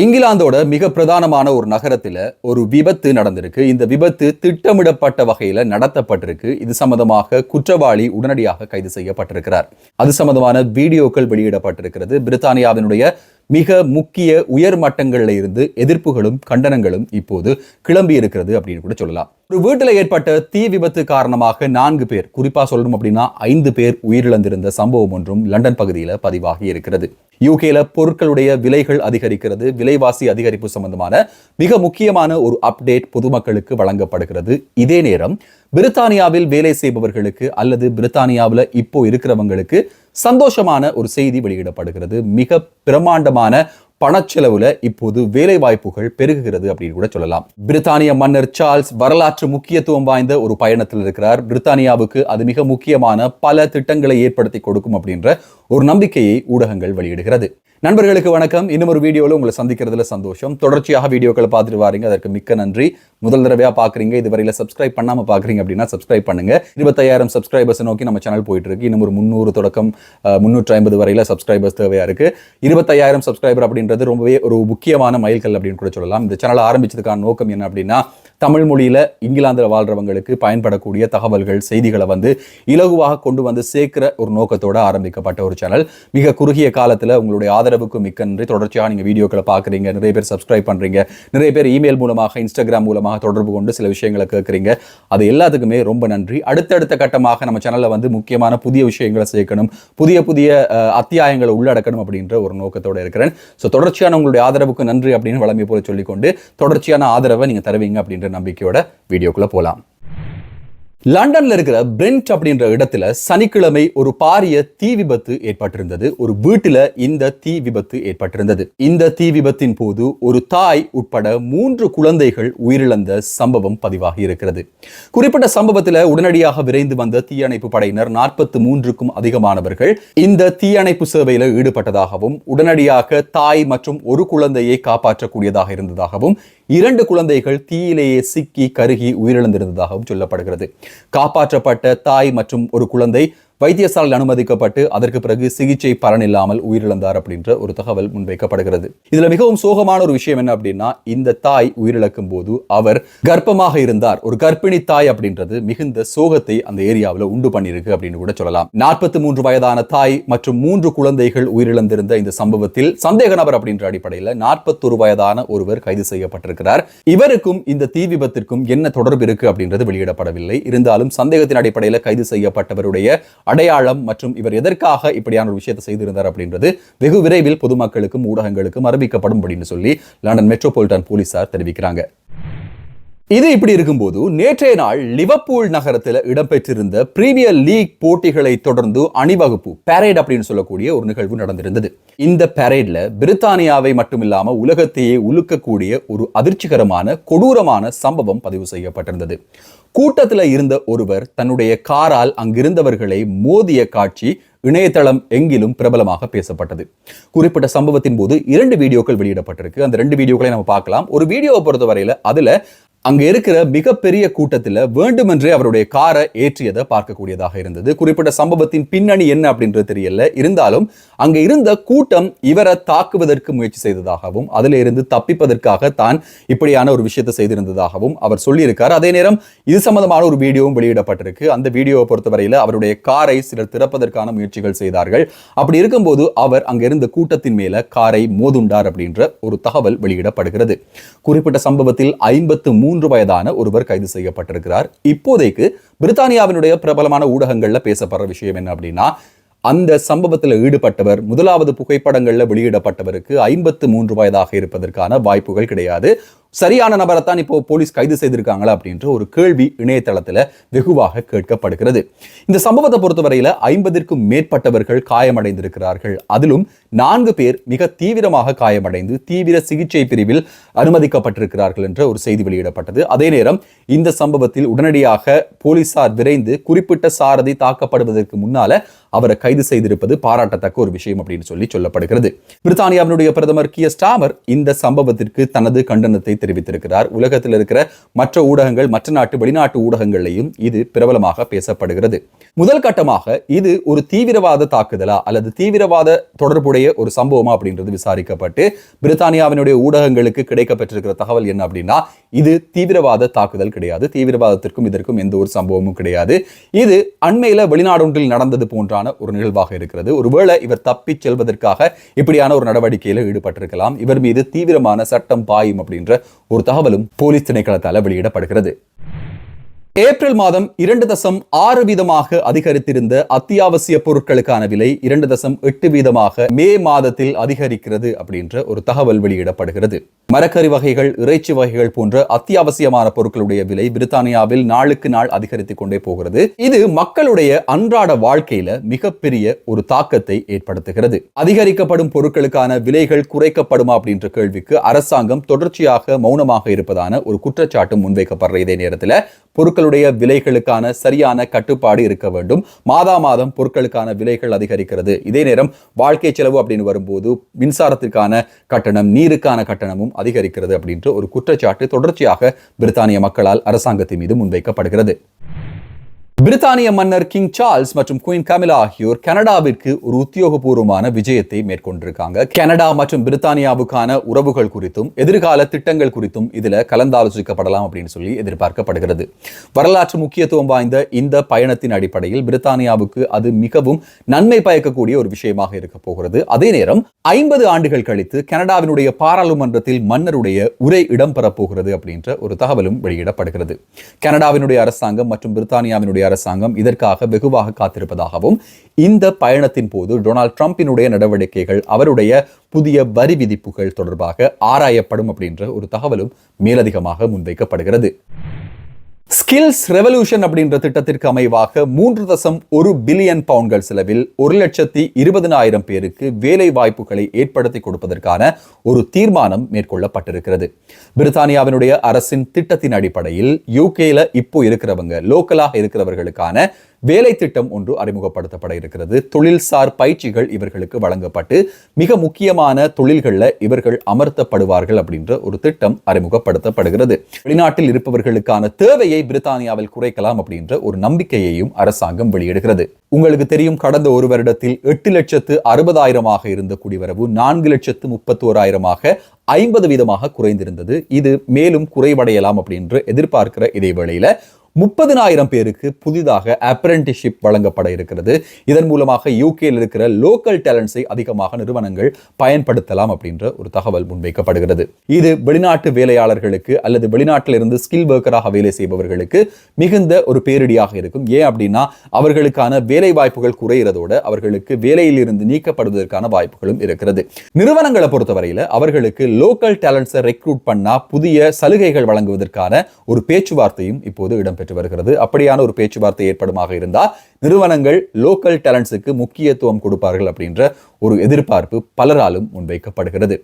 இங்கிலாந்தோட மிக பிரதானமான ஒரு நகரத்தில் ஒரு விபத்து நடந்திருக்கு. இந்த விபத்து திட்டமிடப்பட்ட வகையில நடத்தப்பட்டிருக்கு. இது சம்பந்தமாக குற்றவாளி உடனடியாக கைது செய்யப்பட்டிருக்கிறார். அது சம்பந்தமான வீடியோக்கள் வெளியிடப்பட்டிருக்கிறது. பிரித்தானியாவினுடைய மிக முக்கிய உயர் மட்டங்களில் இருந்து எதிர்ப்புகளும் கண்டனங்களும் இப்போது கிளம்பி இருக்கிறது அப்படின்னு கூட சொல்லலாம். ஒரு வீட்டில் ஏற்பட்ட தீ விபத்து காரணமாக நான்கு பேர் குறிப்பாக சொல்லணும் அப்படின்னா ஐந்து பேர் உயிரிழந்திருந்த சம்பவம் ஒன்றும் லண்டன் பகுதியில் பதிவாகி இருக்கிறது. யூகேல பொருட்களுடைய விலைகள் அதிகரிக்கிறது விலைவாசி அதிகரிப்பு சம்பந்தமான மிக முக்கியமான ஒரு அப்டேட் பொதுமக்களுக்கு வழங்கப்படுகிறது. இதே நேரம் பிரித்தானியாவில் வேலை செய்பவர்களுக்கு அல்லது பிரித்தானியாவில் இப்போ இருக்கிறவங்களுக்கு சந்தோஷமான ஒரு செய்தி வெளியிடப்படுகிறது. மிக பிரமாண்டமான பணச்செலவுல இப்போது வேலை வாய்ப்புகள் பெருகுகிறது அப்படின்னு கூட சொல்லலாம். பிரித்தானிய மன்னர் சார்ல்ஸ் வரலாற்று முக்கியத்துவம் வாய்ந்த ஒரு பயணத்தில் இருக்கிறார். பிரித்தானியாவுக்கு அது மிக முக்கியமான பல திட்டங்களை ஏற்படுத்தி கொடுக்கும் அப்படின்ற ஒரு நம்பிக்கையை ஊடகங்கள் வெளியிடுகிறது. நண்பர்களுக்கு வணக்கம். இன்னும் ஒரு வீடியோவில் உங்களை சந்திக்கிறதுல சந்தோஷம். தொடர்ச்சியாக வீடியோக்களை பார்த்துட்டு வாரீங்க. அதற்கு மிக்க நன்றி. முதல் தடவையா பார்க்குறீங்க. இதுவரையில் சப்ஸ்கிரைப் பண்ணாமல் பார்க்குறீங்க அப்படின்னா சப்ஸ்கிரைப் பண்ணுங்க. இருபத்தாயிரம் சப்ஸ்கிரைபர்ஸ் நோக்கி நம்ம சேனல் போயிட்டு இருக்கு இன்னும் ஒரு முந்நூறு தொடக்கம் முன்னூற்றி ஐம்பது வரையில் சப்ஸ்கிரைபர்ஸ் தேவையாக இருக்கு. இருபத்தாயிரம் சப்ஸ்கிரைபர் அப்படின்றது ரொம்பவே ஒரு முக்கியமான மைல்கல் அப்படின்னு கூட சொல்லலாம். இந்த சேனலை ஆரம்பிச்சதுக்கான நோக்கம் என்ன அப்படின்னா தமிழ் மொழியில் இங்கிலாந்தில் வாழ்றவங்களுக்கு பயன்படக்கூடிய தகவல்கள் செய்திகளை வந்து இலகுவாக கொண்டு வந்து சேர்க்கிற ஒரு நோக்கத்தோட ஆரம்பிக்கப்பட்ட ஒரு சேனல். மிக குறுகிய காலத்தில் உங்களுடைய ஆதரவுக்கு மிக்க நன்றி. தொடர்ச்சியாக நீங்கள் வீடியோக்களை பார்க்குறீங்க நிறைய பேர் சப்ஸ்கிரைப் பண்ணுறீங்க நிறைய பேர் இமெயில் மூலமாக இன்ஸ்டாகிராம் மூலமாக தொடர்பு கொண்டு சில விஷயங்களை கேட்குறீங்க அது எல்லாத்துக்குமே ரொம்ப நன்றி. அடுத்தடுத்த கட்டமாக நம்ம சேனலில் வந்து முக்கியமான புதிய விஷயங்களை சேர்க்கணும் புதிய புதிய அத்தியாயங்களை உள்ளடக்கணும் அப்படின்ற ஒரு நோக்கத்தோட இருக்கிறேன். ஸோ தொடர்ச்சியான உங்களுடைய ஆதரவுக்கு நன்றி அப்படின்னு வளமை போல சொல்லிக்கொண்டு தொடர்ச்சியான ஆதரவை நீங்கள் தருவீங்க அப்படின்ற நம்பிக்கையோட வீடியோக்குள்ள போலாம். லண்டன்ல இருக்கிற பிரெண்ட் அப்படின்ற இடத்துல சனிக்கிழமை ஒரு பாரிய தீ விபத்து ஏற்பட்டிருந்தது. ஒரு வீட்டுல இந்த தீ விபத்து ஏற்பட்டிருந்தது. இந்த தீ விபத்தின் போது ஒரு தாய் உட்பட மூன்று குழந்தைகள் உயிரிழந்த சம்பவம் பதிவாகி இருக்கிறது. குறிப்பிட்ட சம்பவத்துல உடனடியாக விரைந்து வந்த தீயணைப்பு படையினர் நாற்பத்தி மூன்றுக்கும் அதிகமானவர்கள். இந்த தீயணைப்பு சேவையில ஈடுபட்டதாகவும் உடனடியாக தாய் மற்றும் ஒரு குழந்தையை காப்பாற்றக்கூடியதாக இருந்ததாகவும் இரண்டு குழந்தைகள் தீயிலேயே சிக்கி கருகி உயிரிழந்திருந்ததாகவும் சொல்லப்படுகிறது. காப்பாற்றப்பட்ட தாய் மற்றும் ஒரு குழந்தை வைத்தியசாலையில் அனுமதிக்கப்பட்டு அதற்கு பிறகு சிகிச்சை பலனில்லாமல் உயிரிழந்தார் அப்படின்ற ஒரு தகவல் முன்வைக்கப்படுகிறது. இதுல மிகவும் சோகமான ஒரு விஷயம் என்ன அப்படின்னா இந்த தாய் உயிரிழக்கும் போது அவர் கர்ப்பமாக இருந்தார். ஒரு கர்ப்பிணி தாய் அப்படின்றது மிகுந்த சோகத்தை அந்த ஏரியாவில் உண்டு பண்ணியிருக்கு அப்படின்னு கூட சொல்லலாம். நாற்பத்தி மூன்று வயதான தாய் மற்றும் மூன்று குழந்தைகள் உயிரிழந்திருந்த இந்த சம்பவத்தில் சந்தேக நபர் அப்படின்ற அடிப்படையில் நாற்பத்தொரு வயதான ஒருவர் கைது செய்யப்பட்டிருக்கிறார். இவருக்கும் இந்த தீ விபத்திற்கும் என்ன தொடர்பு இருக்கு அப்படின்றது வெளியிடப்படவில்லை. இருந்தாலும் சந்தேகத்தின் அடிப்படையில் கைது செய்யப்பட்டவருடைய அடையாளம் மற்றும் இவர் எதற்காக இப்படியான ஒரு விஷயத்தை செய்திருந்தார் அப்படின்றது வெகு விரைவில் பொதுமக்களுக்கும் ஊடகங்களுக்கும் அறிவிக்கப்படும் அப்படின்னு சொல்லி லண்டன் மெட்ரோபாலிட்டன் போலீசார் தெரிவிக்கிறாங்க. இது இப்படி இருக்கும்போது நேற்றைய நாள் லிவர்பூல் நகரத்தில் இடம்பெற்றிருந்த பிரீமியர் லீக் போட்டிகளை தொடர்ந்து அணிவகுப்பு பேரேட் அப்படின்னு சொல்லக்கூடிய ஒரு நிகழ்வு நடந்திருந்தது. இந்த பேரேட்ல பிரித்தானியாவை மட்டுமில்லாம உலகத்தையே உலுக்கக்கூடிய ஒரு அதிர்ச்சிகரமான கொடூரமான சம்பவம் பதிவு செய்யப்பட்டிருந்தது. கூட்டத்தில் இருந்த ஒருவர் தன்னுடைய காரால் அங்கிருந்தவர்களை மோதிய காட்சி இணையதளம் எங்கிலும் பிரபலமாக பேசப்பட்டது. குறிப்பிட்ட சம்பவத்தின் போது இரண்டு வீடியோக்கள் வெளியிடப்பட்டிருக்கு. அந்த ரெண்டு வீடியோக்களை நம்ம பார்க்கலாம். ஒரு வீடியோவை பொறுத்தவரையில் அதுல அங்க இருக்கிற மிகப்பெரிய கூட்டத்தில் வேண்டுமென்றே அவருடைய காரை ஏற்றியதை பார்க்கக்கூடியதாக இருந்தது. குறிப்பிட்ட சம்பவத்தின் பின்னணி என்ன அப்படின்றது தெரியல. இருந்தாலும் அங்க இருந்த கூட்டம் இவரை தாக்குவதற்கு முயற்சி செய்ததாகவும் அதில் இருந்து தப்பிப்பதற்காக தான் இப்படியான ஒரு விஷயத்தை செய்திருந்ததாகவும் அவர் சொல்லியிருக்கார். அதே நேரம் இது சம்பந்தமான ஒரு வீடியோவும் வெளியிடப்பட்டிருக்கு. அந்த வீடியோவை பொறுத்தவரையில அவருடைய காரை சிலர் திறப்பதற்கான முயற்சிகள் செய்தார்கள். அப்படி இருக்கும்போது அவர் அங்க இருந்த கூட்டத்தின் மேல காரை மோதுண்டார் அப்படின்ற ஒரு தகவல் வெளியிடப்படுகிறது. குறிப்பிட்ட சம்பவத்தில் ஐம்பத்து மூன்று வயதான ஒருவர் கைது செய்யப்பட்டிருக்கிறார். இப்போதைக்கு பிரித்தானியாவினுடைய பிரபலமான ஊடகங்களில் பேசப்படுற விஷயம் என்ன அப்படின்னா அந்த சம்பவத்தில் ஈடுபட்டவர் முதலாவது புகைப்படங்கள்ல வெளியிடப்பட்டவருக்கு ஐம்பத்து மூன்று வயதாக இருப்பதற்கான வாய்ப்புகள் கிடையாது. சரியான நபரைத்தான் இப்போ போலீஸ் கைது செய்திருக்காங்களா அப்படின்ற ஒரு கேள்வி இணையதளத்தில் வெகுவாக கேட்கப்படுகிறது. இந்த சம்பவத்தை பொறுத்தவரையில் ஐம்பதிற்கும் மேற்பட்டவர்கள் காயமடைந்திருக்கிறார்கள். அதிலும் நான்கு பேர் மிக தீவிரமாக காயமடைந்து தீவிர சிகிச்சை பிரிவில் அனுமதிக்கப்பட்டிருக்கிறார்கள் என்ற ஒரு செய்தி வெளியிடப்பட்டது. அதே நேரம் இந்த சம்பவத்தில் உடனடியாக போலீசார் விரைந்து குறிப்பிட்ட சாரதி தாக்கப்படுவதற்கு முன்னால அவரை கைது செய்திருப்பது பாராட்டத்தக்க ஒரு விஷயம் அப்படின்னு சொல்லி சொல்லப்படுகிறது. பிரித்தானியாவினுடைய பிரதமர் கிய ஸ்டாமர் இந்த சம்பவத்திற்கு தனது கண்டனத்தை தெரிவித்திருக்கிறார். உலகத்தில் இருக்கிற மற்ற ஊடகங்கள் மற்ற நாட்டு வெளிநாட்டு ஊடகங்களையும் இது பிரபலமாக பேசப்படுகிறது. முதல் கட்டமாக இது ஒரு தீவிரவாத தாக்குதலா அல்லது தீவிரவாத தொடர்புடைய ஒரு சம்பவமா அப்படின்றது விசாரிக்கப்பட்டு பிரித்தானியாவினுடைய ஊடகங்களுக்கு கிடைக்கப்பட்டிருக்கிற தகவல் என்ன அப்படின்னா இது தீவிரவாத தாக்குதல் கிடையாது. தீவிரவாதத்திற்கும் இதற்கும் எந்த ஒரு சம்பவமும் கிடையாது. இது அண்மையில் வெளிநாடொன்றில் நடந்தது போன்றான ஒரு நிகழ்வாக இருக்கிறது. ஒருவேளை இவர் தப்பிச் செல்வதற்காக இப்படியான ஒரு நடவடிக்கையில் ஈடுபட்டிருக்கலாம். இவர் மீது தீவிரமான சட்டம் பாயும் அப்படின்ற ஒரு தகவலும் போலீஸ் திணைக்களத்தால் வெளியிடப்படுகிறது. ஏப்ரல் மாதம் இரண்டு தசம் ஆறு வீதமாக அதிகரித்திருந்த அத்தியாவசிய பொருட்களுக்கான விலை இரண்டு தசம் எட்டு வீதமாக மே மாதத்தில் அதிகரிக்கிறது அப்படின்ற ஒரு தகவல் வெளியிடப்படுகிறது. மரக்கறி வகைகள் இறைச்சி வகைகள் போன்ற அத்தியாவசியமான பொருட்களுடைய விலை பிரித்தானியாவில் நாளுக்கு நாள் அதிகரித்துக் கொண்டே போகிறது. இது மக்களுடைய அன்றாட வாழ்க்கையில மிகப்பெரிய ஒரு தாக்கத்தை ஏற்படுத்துகிறது. அதிகரிக்கப்படும் பொருட்களுக்கான விலைகள் குறைக்கப்படுமா அப்படின்ற கேள்விக்கு அரசாங்கம் தொடர்ச்சியாக மௌனமாக இருப்பதான ஒரு குற்றச்சாட்டு முன்வைக்கப்படுற இதே நேரத்தில் பொருட்கள் பொருட்களுடைய விலைகளுக்கான சரியான கட்டுப்பாடு இருக்க வேண்டும். மாதா மாதம் பொருட்களுக்கான விலைகள் அதிகரிக்கிறது. இதே நேரம் வாழ்க்கை செலவு அப்படின்னு வரும்போது மின்சாரத்திற்கான கட்டணம் நீருக்கான கட்டணமும் அதிகரிக்கிறது அப்படின்ற ஒரு குற்றச்சாட்டு தொடர்ச்சியாக பிரித்தானிய மக்களால் அரசாங்கத்தின் மீது முன்வைக்கப்படுகிறது. பிரித்தானிய மன்னர் கிங் சார்ல்ஸ் மற்றும் குயின் கமிலா ஆகியோர் கனடாவிற்கு ஒரு உத்தியோகபூர்வமான விஜயத்தை மேற்கொண்டிருக்காங்க. கனடா மற்றும் பிரித்தானியாவுக்கான உறவுகள் குறித்தும் எதிர்கால திட்டங்கள் குறித்தும் இதில் கலந்தாலோசிக்கப்படலாம் அப்படின்னு சொல்லி எதிர்பார்க்கப்படுகிறது. வரலாற்று முக்கியத்துவம் வாய்ந்த இந்த பயணத்தின் அடிப்படையில் பிரித்தானியாவுக்கு அது மிகவும் நன்மை பயக்கக்கூடிய ஒரு விஷயமாக இருக்க போகிறது. அதே நேரம் ஐம்பது ஆண்டுகள் கழித்து கனடாவினுடைய பாராளுமன்றத்தில் மன்னருடைய உரை இடம்பெறப் போகிறது அப்படின்ற ஒரு தகவலும் வெளியிடப்படுகிறது. கனடாவினுடைய அரசாங்கம் மற்றும் பிரித்தானியாவினுடைய அரசாங்கம் இதற்காக வெகுவாக காத்திருப்பதாகவும் இந்த பயணத்தின் போது டொனால்ட் ட்ரம்பினுடைய நடவடிக்கைகள் அவருடைய புதிய வரி விதிப்புகள் தொடர்பாக ஆராயப்படும் அப்படின்ற ஒரு தகவலும் மேலதிகமாக முன்வைக்கப்படுகிறது. ஸ்கில்ஸ் ரெவல்யூஷன் அப்படின்ற திட்டத்திற்கு அமைவாக மூன்று தசம் ஒரு பில்லியன் பவுண்ட்கள் செலவில் ஒரு லட்சத்தி இருபதினாயிரம் பேருக்கு வேலை வாய்ப்புகளை ஏற்படுத்தி கொடுப்பதற்கான ஒரு தீர்மானம் மேற்கொள்ளப்பட்டிருக்கிறது. பிரித்தானியாவினுடைய அரசின் திட்டத்தின் அடிப்படையில் யூகேல இப்போ இருக்கிறவங்க லோக்கலாக இருக்கிறவர்களுக்கான வேலை திட்டம் ஒன்று அறிமுகப்படுத்தப்பட இருக்கிறது. தொழில்சார் பயிற்சிகள் இவர்களுக்கு வழங்கப்பட்டு மிக முக்கியமான தொழில்களில் இவர்கள் அமர்த்தப்படுவார்கள் அப்படின்ற ஒரு திட்டம் அறிமுகப்படுத்தப்படுகிறது. வெளிநாட்டில் இருப்பவர்களுக்கான தேவையை பிரித்தானியாவில் குறைக்கலாம் அப்படின்ற ஒரு நம்பிக்கையையும் அரசாங்கம் வெளியிடுகிறது. உங்களுக்கு தெரியும் கடந்த ஒரு வருடத்தில் எட்டு லட்சத்து அறுபதாயிரமாக இருந்த குடிவரவு நான்கு லட்சத்து முப்பத்தி ஓராயிரமாக ஐம்பது வீதமாக குறைந்திருந்தது. இது மேலும் குறைவடையலாம் அப்படின்று எதிர்பார்க்கிற இதே வேளையில முப்பதினாயிரம் பேருக்கு புதிதாக அப்ரெண்டிஷிப் வழங்கப்பட இருக்கிறது. இதன் மூலமாக யூகேயில் இருக்கிற லோக்கல் டேலண்ட்ஸை அதிகமாக நிறுவனங்கள் பயன்படுத்தலாம் அப்படின்ற ஒரு தகவல் முன்வைக்கப்படுகிறது. இது வெளிநாட்டு வேலையாளர்களுக்கு அல்லது வெளிநாட்டில் இருந்து ஸ்கில் ஒர்க்கராக வேலை செய்பவர்களுக்கு மிகுந்த ஒரு பேரிடியாக இருக்கும். ஏன் அப்படின்னா அவர்களுக்கான வேலை வாய்ப்புகள் குறைகிறதோடு அவர்களுக்கு வேலையில் இருந்து நீக்கப்படுவதற்கான வாய்ப்புகளும் இருக்கிறது. நிறுவனங்களை பொறுத்தவரையில் அவர்களுக்கு லோக்கல் டேலண்ட்ஸை ரெக்ரூட் பண்ணா புதிய சலுகைகள் வழங்குவதற்கான ஒரு பேச்சுவார்த்தையும் இப்போது இடம்பெற்று நடைபெற்று வருகிறது. அப்படியான ஒரு பேச்சுவார்த்தை ஏற்படுமாக இருந்தால் நிறுவனங்கள் லோக்கல் டேலண்ட்ஸுக்கு முக்கியத்துவம் கொடுப்பார்கள் அப்படின்ற ஒரு எதிர்பார்ப்பு பலராலும் முன்வைக்கப்படுகிறது.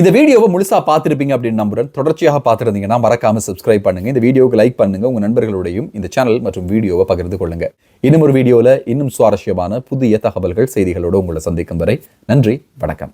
இந்த வீடியோவை முழுசாக பார்த்துருப்பீங்க அப்படின்னு நம்புறேன். தொடர்ச்சியாக பார்த்துருந்தீங்கன்னா மறக்காம சப்ஸ்கிரைப் பண்ணுங்க. இந்த வீடியோவுக்கு லைக் பண்ணுங்க. உங்க நண்பர்களுடையும் இந்த சேனல் மற்றும் வீடியோவை பகிர்ந்து கொள்ளுங்க. இன்னும் ஒரு வீடியோவில் இன்னும் சுவாரஸ்யமான புதிய தகவல்கள் செய்திகளோடு உங்களை சந்திக்கும் வரை நன்றி வணக்கம்.